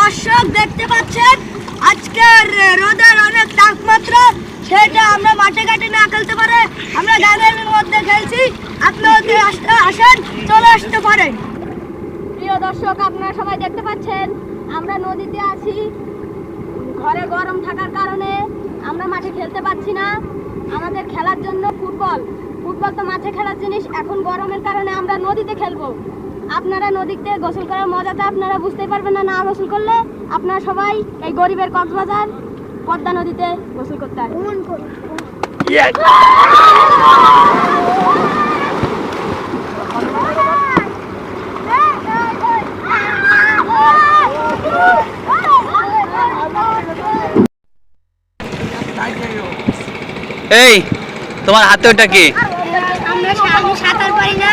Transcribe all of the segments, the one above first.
দর্শক, দেখতে পাচ্ছেন? আজকের রোদের অনেক তাপমাত্রা, সেটা আমরা মাঠে ঘাটে না খেলতে পারে, আমরা গ্রামের মধ্যে খেলছি। আপনারা যদি আসতে আসেন, চলে আসতে পারেন। প্রিয় দর্শক, আপনারা সবাই দেখতে পাচ্ছেন, আমরা নদীতে আছি। ঘরে গরম থাকার কারণে আমরা মাঠে খেলতে পারছি না। আমাদের খেলার জন্য ফুটবল ফুটবল তো মাঠে খেলার জিনিস, এখন গরমের কারণে আমরা নদীতে খেলব। আপনারা নদীতে গোসল করার মজাটা আপনারা বুঝতে পারবেন না না গোসল করলে আপনারা সবাই এই গরিবের কক্সবাজার পদ্মা নদীতে গোসল করতে আসবেন। এই তোমার হাতে ওটা কি? আমরা সাঁতার পারি না।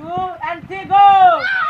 to Antigo!